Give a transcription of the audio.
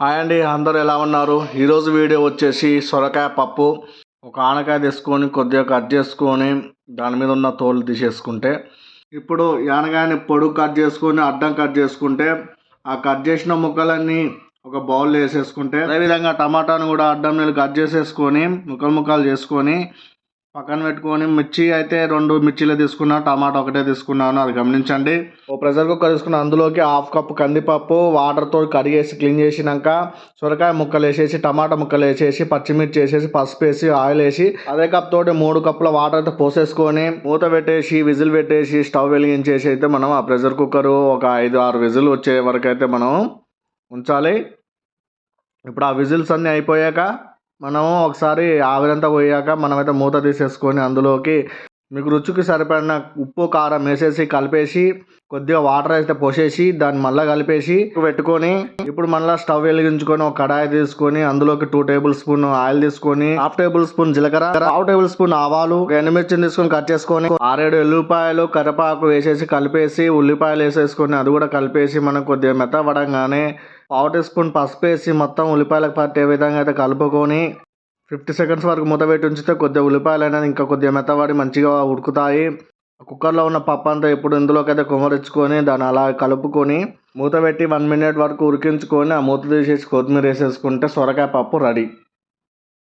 Hi అండి అందరూ ఎలా ఉన్నారు? ఈరోజు వీడియో వచ్చేసి సొరకాయ పప్పు. ఒక ఆనకాయ తీసుకొని కొద్దిగా కట్ చేసుకొని దాని మీద ఉన్న తోలు తీసేసుకుంటే. ఇప్పుడు ఆనకాయని పొడుగు కట్ చేసుకొని అడ్డం కట్ చేసుకుంటే ఆ కట్ చేసిన ముక్కలన్నీ ఒక బౌల్లో వేసేసుకుంటే అదేవిధంగా టమాటాను కూడా అడ్డం నీళ్ళు కట్ చేసేసుకొని ముక్కలు ముక్కలు చేసుకొని పక్కన పెట్టుకొని మిర్చి అయితే రెండు మిర్చీలు తీసుకున్నా టమాటా ఒకటే తీసుకున్నాను అది గమనించండి. ఓ ప్రెషర్ కుక్కర్ తీసుకున్న అందులోకి హాఫ్ కప్ కందిపప్పు వాటర్తో కడిగేసి క్లీన్ చేసినాక సొరకాయ ముక్కలు వేసేసి టమాటా ముక్కలు వేసేసి పచ్చిమిర్చి వేసేసి పసుపు వేసి ఆయిల్ వేసి అదే కప్ తోటి మూడు కప్పుల వాటర్ అయితే పోసేసుకొని మూత పెట్టేసి విజిల్ పెట్టేసి స్టవ్ వెలిగించేసి అయితే మనం ఆ ప్రెషర్ కుక్కర్ ఒక ఐదు ఆరు విజిల్ వచ్చే వరకు అయితే మనం ఉంచాలి. ఇప్పుడు ఆ విజిల్స్ అన్నీ అయిపోయాక మనము ఒకసారి ఆవిరంతా పోయాక మనమైతే మూత తీసేసుకొని అందులోకి మీకు రుచికి సరిపడిన ఉప్పు కారం వేసేసి కలిపేసి కొద్దిగా వాటర్ అయితే పోసేసి దాన్ని మళ్ళీ కలిపేసి పెట్టుకొని ఇప్పుడు మళ్ళీ స్టవ్ వెలిగించుకొని ఒక కడాయి తీసుకొని అందులోకి టూ టేబుల్ స్పూన్ ఆయిల్ తీసుకొని హాఫ్ టేబుల్ స్పూన్ జీలకర్ర హాఫ్ టేబుల్ స్పూన్ ఆవాలు ఎండుమిర్చిని తీసుకొని కట్ చేసుకొని ఆరేడు ఎల్లుపాయలు కరివేపాకు వేసేసి కలిపేసి ఉల్లిపాయలు వేసేసుకొని అది కూడా కలిపేసి మనం కొద్దిగా మెత్తపడంగానే పావు టీ స్పూన్ పసుపు వేసి మొత్తం ఉల్లిపాయలకు పట్టే విధంగా అయితే కలుపుకొని ఫిఫ్టీ సెకండ్స్ వరకు మూత పెట్టి ఉంచితే కొద్దిగా ఉల్లిపాయలు అనేది ఇంకా కొద్దిగా మెత్తబడి మంచిగా ఉడుకుతాయి. కుక్కర్లో ఉన్న పప్పు అంతా ఇప్పుడు ఇందులోకి అయితే కుమరించుకొని దాన్ని అలా కలుపుకొని మూత పెట్టి వన్ మినిట్ వరకు ఉడికించుకొని ఆ మూత తీసేసి కొత్తిమీర వేసేసుకుంటే సొరకాయ పప్పు రెడీ.